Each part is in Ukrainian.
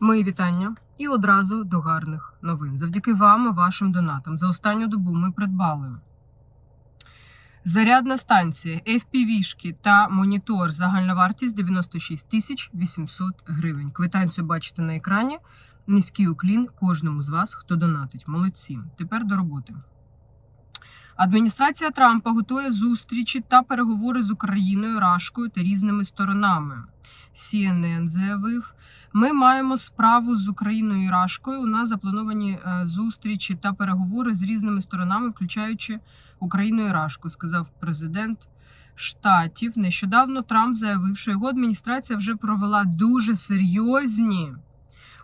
Мої вітання і одразу до гарних новин. Завдяки вам і вашим донатам. За останню добу ми придбали зарядна станція, FPV-шки та монітор. Загальна вартість 96 тисяч 800 гривень. Квитанцію бачите на екрані. Низький уклін кожному з вас, хто донатить. Молодці. Тепер до роботи. Адміністрація Трампа готує зустрічі та переговори з Україною, Рашкою та різними сторонами. CNN заявив, ми маємо справу з Україною і Рашкою. У нас заплановані е, зустрічі та переговори з різними сторонами, включаючи Україну і Рашку, сказав президент штатів. Нещодавно Трамп заявив, що його адміністрація вже провела дуже серйозні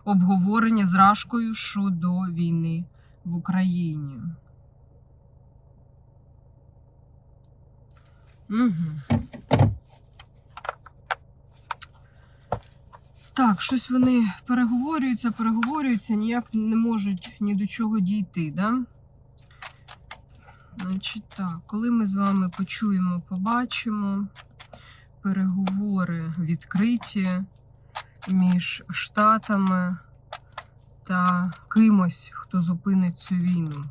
обговорення з Рашкою щодо війни в Україні. Угу. Так, щось вони переговорюються, переговорюються, ніяк не можуть ні до чого дійти, да? Значить так, коли ми з вами почуємо, побачимо переговори відкриті між штатами та кимось, хто зупинить цю війну.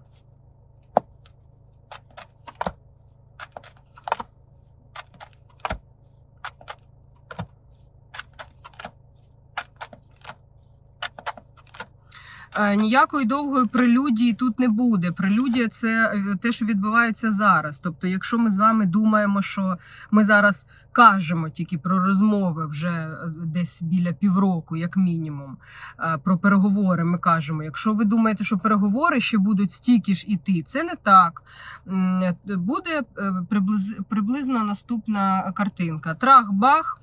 Ніякої довгої прелюдії тут не буде. Прелюдія це е, те, що відбувається зараз. Тобто, якщо ми з вами думаємо, що ми зараз кажемо тільки про розмови вже е, десь біля півроку, як мінімум, е, про переговори, ми кажемо. Якщо ви думаєте, що переговори ще будуть стільки ж іти, це не так. Е, Буде е, приблиз, приблизно наступна картинка. Трах-бах.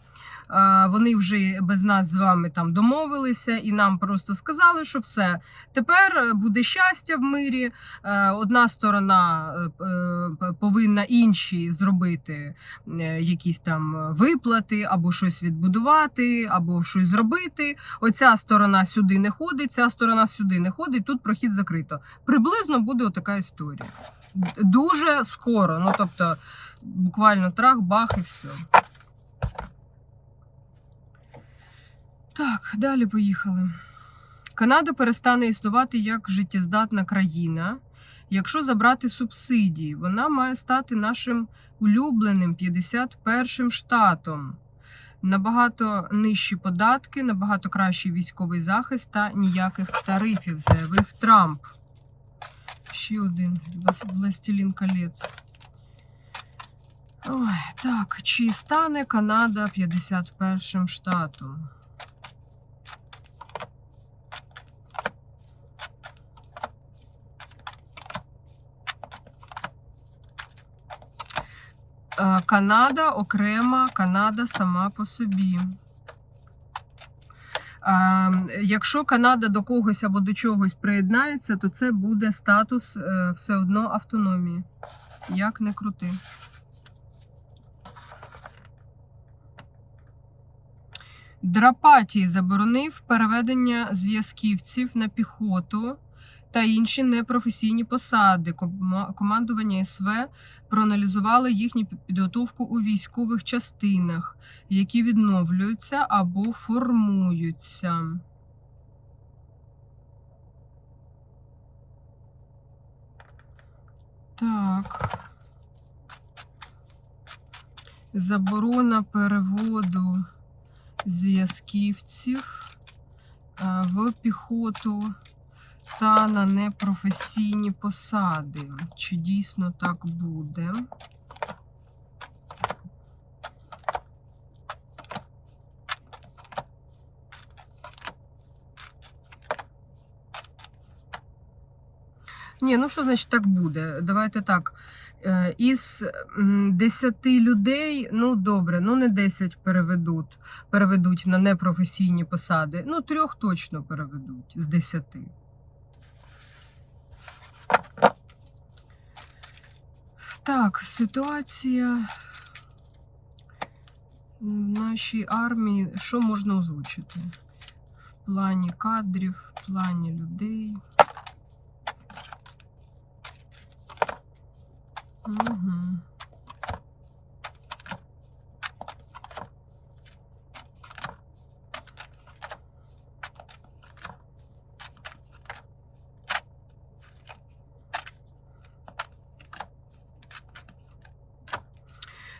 Е, Вони вже без нас з вами там домовилися, і нам просто сказали, що все тепер буде щастя в мирі. Е, Одна сторона е, е, повинна іншій зробити е, якісь там виплати, або щось відбудувати, або щось зробити. Оця сторона сюди не ходить, ця сторона сюди не ходить. Тут прохід закрито. Приблизно буде отака історія. Дуже скоро. Ну тобто, буквально трах, бах і все. Так, далі поїхали. Канада перестане існувати як життєздатна країна. Якщо забрати субсидії, вона має стати нашим улюбленим 51-м штатом. Набагато нижчі податки, набагато кращий військовий захист та ніяких тарифів, заявив Трамп. Ще один властелін колець. Ой, так, чи стане Канада 51-м штатом? Канада окрема, Канада сама по собі. Е, Якщо Канада до когось або до чогось приєднається, то це буде статус е, все одно автономії. Як не крути. Драпатій заборонив переведення зв'язківців на піхоту та інші непрофесійні посади. Командування СВ проаналізували їхню підготовку у військових частинах, які відновлюються або формуються. Так. Заборона переводу зв'язківців в піхоту та на непрофесійні посади. Чи дійсно так буде? Ні, ну що значить так буде? Давайте так. Е, Із м, 10 людей, ну добре, ну не 10 переведуть, переведуть на непрофесійні посади. Ну, трьох точно переведуть з 10. Так, ситуація в нашій армії. Що можна озвучити? В плані кадрів, в плані людей. Угу.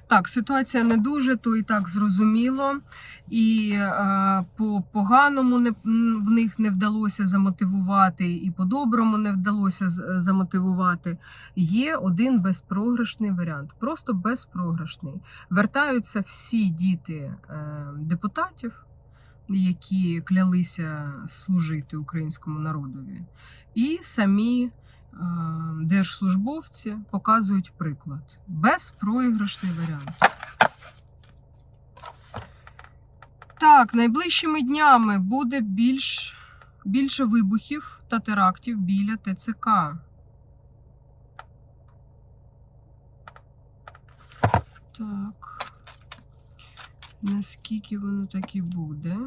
Так, ситуація не дуже, то і так зрозуміло. І е, по поганому не, в них не вдалося замотивувати, і по-доброму не вдалося замотивувати. Є один безпрограшний варіант, просто безпрограшний. Вертаються всі діти е, депутатів, які клялися служити українському народові, і самі держслужбовці показують приклад. Безпроіграшний варіант. Так, найближчими днями буде більш, більше вибухів та терактів біля ТЦК. Так. Наскільки воно так і буде?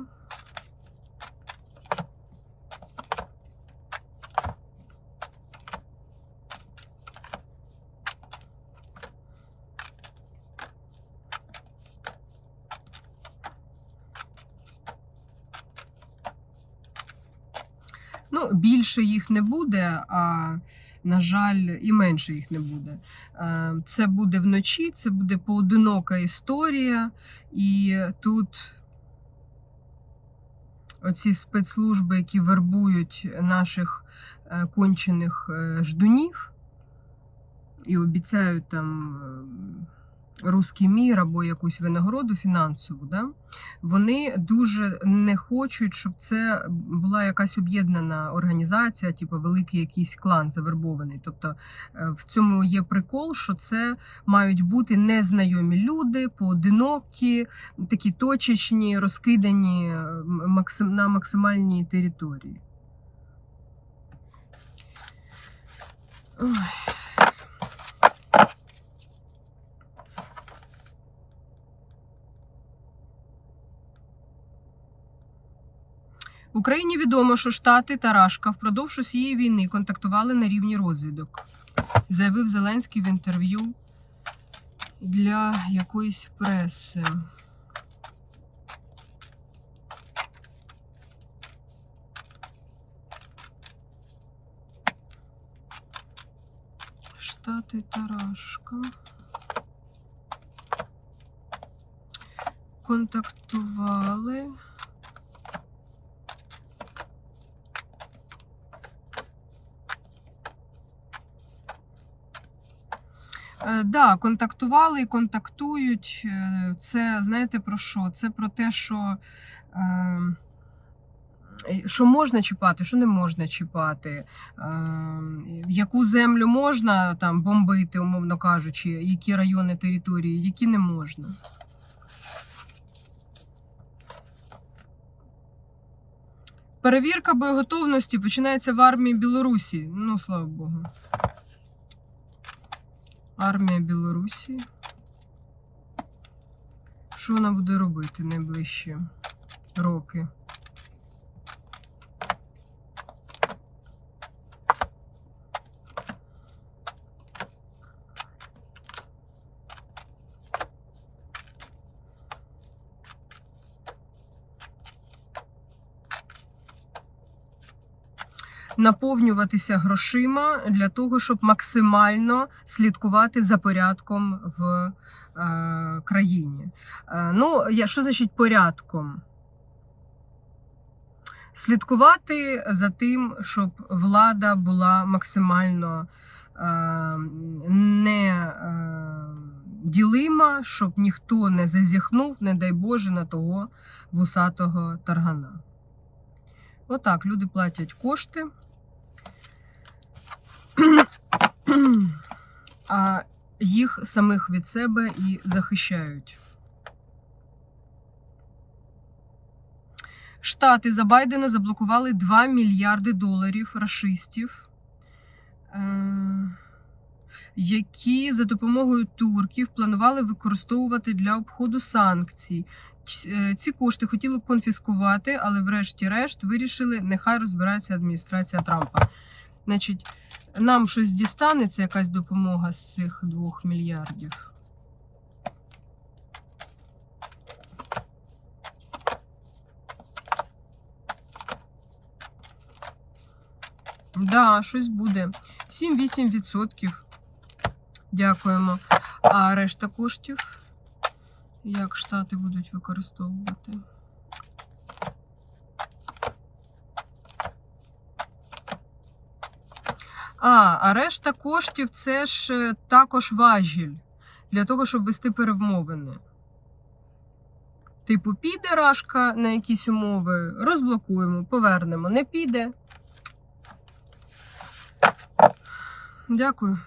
Ну, більше їх не буде, а на жаль, і менше їх не буде. Е, Це буде вночі, це буде поодинока історія, і тут оці спецслужби, які вербують наших е, кончених е, ждунів і обіцяють там руський мір або якусь винагороду фінансову, да? вони дуже не хочуть, щоб це була якась об'єднана організація, типу великий якийсь клан завербований. Тобто е, в цьому є прикол, що це мають бути незнайомі люди, поодинокі, такі точечні, розкидані е, на максимальній території. Ой. Україні відомо, що Штати та Рашка впродовж усієї війни контактували на рівні розвідок, заявив Зеленський в інтерв'ю для якоїсь преси. Штати та Рашка. Контактували. Е, Да, контактували і контактують. Е, Це знаєте про що? Це про те, що, е, що можна чіпати, що не можна чіпати, е, яку землю можна там бомбити, умовно кажучи, які райони території, які не можна. Перевірка боєготовності починається в армії Білорусі. Ну, слава Богу. Армія Білорусі. Що вона буде робити найближчі роки? Наповнюватися грошима для того, щоб максимально слідкувати за порядком в е, країні. Е, ну, я, що значить порядком? Слідкувати за тим, щоб влада була максимально е, не е, ділима, щоб ніхто не зазіхнув, не дай Боже, на того вусатого таргана. Отак, люди платять кошти. А їх самих від себе і захищають. Штати за Байдена заблокували 2 мільярди доларів рашистів, е, які за допомогою турків планували використовувати для обходу санкцій. Е, Ці кошти хотіли конфіскувати, але врешті-решт вирішили, нехай розбирається адміністрація Трампа. Значить, нам щось дістанеться, якась допомога з цих двох мільярдів. Да, щось буде. 7-8%. Дякуємо. А решта коштів Як штати будуть використовувати? А, а решта коштів це ж е, також важіль для того, щоб вести перемовини. Типу, піде рашка на якісь умови, розблокуємо, повернемо. Не піде. Дякую.